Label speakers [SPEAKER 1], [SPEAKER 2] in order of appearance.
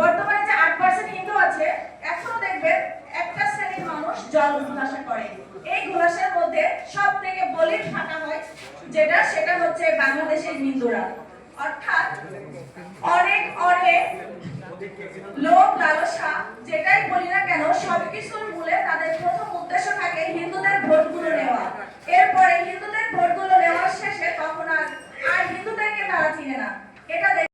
[SPEAKER 1] বর্তমানে যে আট পার্সেন্ট হিন্দু আছে, এখনও দেখবেন একটা শ্রেণির মানুষ জল ঘোষণা করে। এই ঘোষার মধ্যে সব থেকে বলির ফাটা হয়, যেটা সেটা হচ্ছে বাংলাদেশের হিন্দুরা। অর্থাৎ অনেক অনেক লোক লালসা, যেটাই বলি না কেন, সবকিছুর মূলে তাদের প্রথম উদ্দেশ্য থাকে হিন্দুদের ভোটগুলো নেওয়া। এরপরে হিন্দুদের ভোটগুলো নেওয়ার শেষে তখন আর আর হিন্দুদেরকে তারা চিনে না।